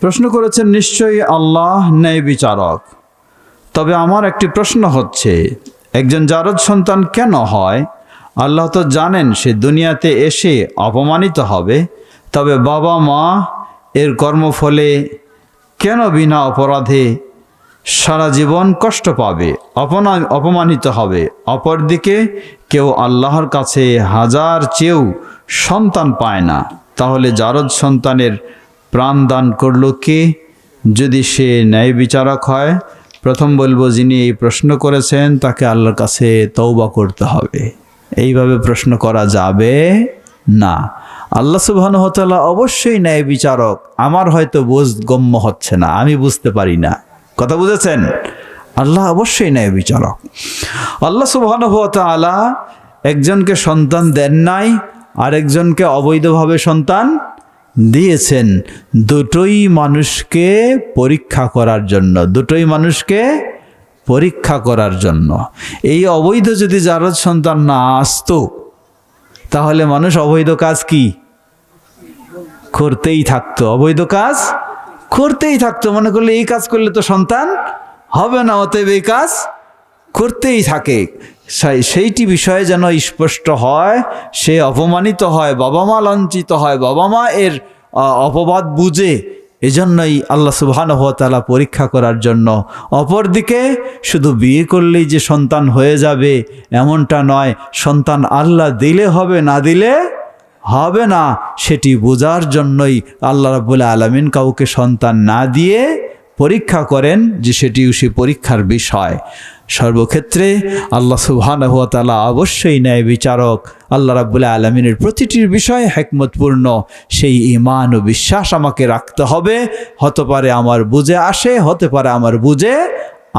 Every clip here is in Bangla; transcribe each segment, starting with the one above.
প্রশ্ন করেছেন, নিশ্চয়ই আল্লাহ ন্যায় বিচারক? তবে আমার একটি প্রশ্ন হচ্ছে, একজন জারদ সন্তান কেন হয়? আল্লাহ তো জানেন সে দুনিয়াতে এসে অপমানিত হবে। তবে বাবা মা এর কর্মফলে কেন বিনা অপরাধে সারা জীবন কষ্ট পাবে, অপনা, অপমানিত হবে? অপরদিকে কেউ আল্লাহর কাছে হাজার চেয়েও সন্তান পায় না। তাহলে জারদ সন্তানের প্রাণ দান করল কে? যদি সে ন্যায় বিচারক হয়, প্রথম বলব যিনি এই প্রশ্ন করেছেন, তাকে আল্লাহর কাছে তৌবা করতে হবে। এইভাবে প্রশ্ন করা যাবে না। আল্লাহ সুবাহতাল্লাহ অবশ্যই ন্যায় বিচারক আমার হয়তো বোধগম্য হচ্ছে না, আমি বুঝতে পারি না। কথা বুঝেছেন? আল্লাহ অবশ্যই ন্যায় বিচারক আল্লাহ সুবাহানুভতালা একজনকে সন্তান দেন নাই, আরেকজনকে অবৈধভাবে সন্তান দিয়েছেন দুটোই মানুষকে পরীক্ষা করার জন্য, দুটোই মানুষকে পরীক্ষা করার জন্য। এই অবৈধ যদি জারদ সন্তান না আসতো, তাহলে মানুষ অবৈধ কাজ কি? করতেই থাকতো। অবৈধ কাজ করতেই থাকতো। মনে করলে এই কাজ করলে তো সন্তান হবে না, অতএব এই কাজ করতেই থাকে। সেইটি বিষয়ে যেন স্পষ্ট হয়, সে অপমানিত হয়, বাবা মা লাঞ্ছিত হয়, বাবা মা এর অপবাদ বুঝে, এজন্যই আল্লাহ সুবহানহতালা পরীক্ষা করার জন্য। অপরদিকে শুধু বিয়ে করলেই যে সন্তান হয়ে যাবে, এমনটা নয়, সন্তান আল্লাহ দিলে হবে, না দিলে হবে না, সেটি বোঝার জন্যই আল্লাহ রাবুল আলমিন কাউকে সন্তান না দিয়ে পরীক্ষা করেন যে সেটিও সে পরীক্ষার বিষয়। সর্বক্ষেত্রে আল্লাহ সুবহানাহুয়াতালা অবশ্যই ন্যায় বিচারক, আল্লাহ রাবুল্লাহ আলমিনের প্রতিটির বিষয়ে হেকমতপূর্ণ সেই ইমান ও বিশ্বাস আমাকে রাখতে হবে। হতে পারে আমার বুঝে আসে, হতে পারে আমার বুঝে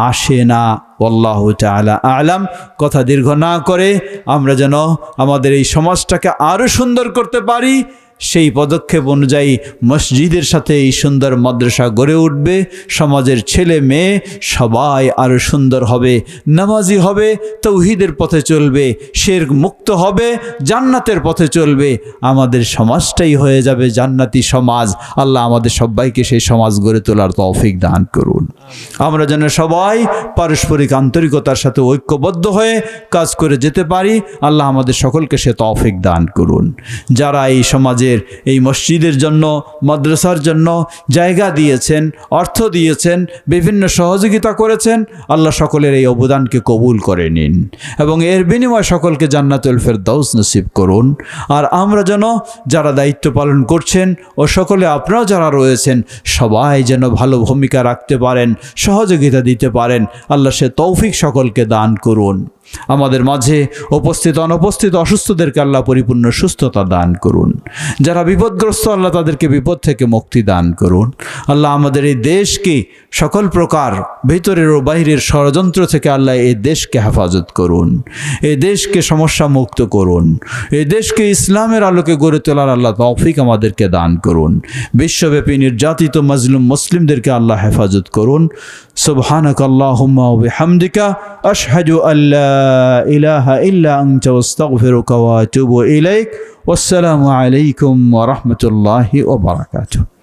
আসে না। আল্লাহ তালা আলাম। কথা দীর্ঘ না করে আমরা যেন আমাদের এই সমাজটাকে আরও সুন্দর করতে পারি। সেই পদক্ষেপ অনুযায়ী মসজিদের সাথে এই সুন্দর মাদ্রাসা গড়ে উঠবে, সমাজের ছেলে মেয়ে সবাই আরও সুন্দর হবে, নামাজি হবে, তৌহিদের পথে চলবে শের মুক্ত হবে, জান্নাতের পথে চলবে। আমাদের সমাজটাই হয়ে যাবে জান্নাতি সমাজ। আল্লাহ আমাদের সবাইকে সেই সমাজ গড়ে তোলার তৌফিক দান করুন। আমরা যেন সবাই পারস্পরিক আন্তরিকতার সাথে ঐক্যবদ্ধ হয়ে কাজ করে যেতে পারি, আল্লাহ আমাদের সকলকে সে তৌফিক দান করুন। যারা এই সমাজের এই মসজিদের জন্য, মাদ্রাসার জন্য জায়গা দিয়েছেন, অর্থ দিয়েছেন, বিভিন্ন সহযোগিতা করেছেন। আল্লাহ সকলের এই অবদানকে কবুল করে নিন এবং এর বিনিময়ে সকলকে জান্নাতুল ফেরদাউস নসিব করুন। আর আমরা যেন যারা দায়িত্ব পালন করছেন ও সকলে আপনারাও যারা রয়েছেন, সবাই যেন ভালো ভূমিকা রাখতে পারেন, সহযোগিতা দিতে পারেন। আল্লাহ সে তৌফিক সকলকে দান করুন। আমাদের মাঝে উপস্থিত, অনুপস্থিত অসুস্থদেরকে আল্লাহ পরিপূর্ণ সুস্থতা দান করুন। যারা বিপদগ্রস্ত, আল্লাহ তাদেরকে বিপদ থেকে মুক্তি দান করুন। আল্লাহ আমাদের এই দেশকে সকল প্রকার ভিতরের ও বাইরের ষড়যন্ত্র থেকে আল্লাহ এই দেশকে হেফাজত করুন। এই দেশকে সমস্যা মুক্ত করুন। এই দেশকে ইসলামের আলোকে গড়ে তোলার আল্লাহ তৌফিক আমাদেরকে দান করুন। বিশ্বব্যাপী নির্যাতিত, মজলুম, মুসলিমদেরকে আল্লাহ হেফাজত করুন। سبحانك اللهم وبحمدك أشهد أن لا إله إلا أنت وأستغفرك وأتوب إليك والسلام عليكم ورحمة الله وبركاته.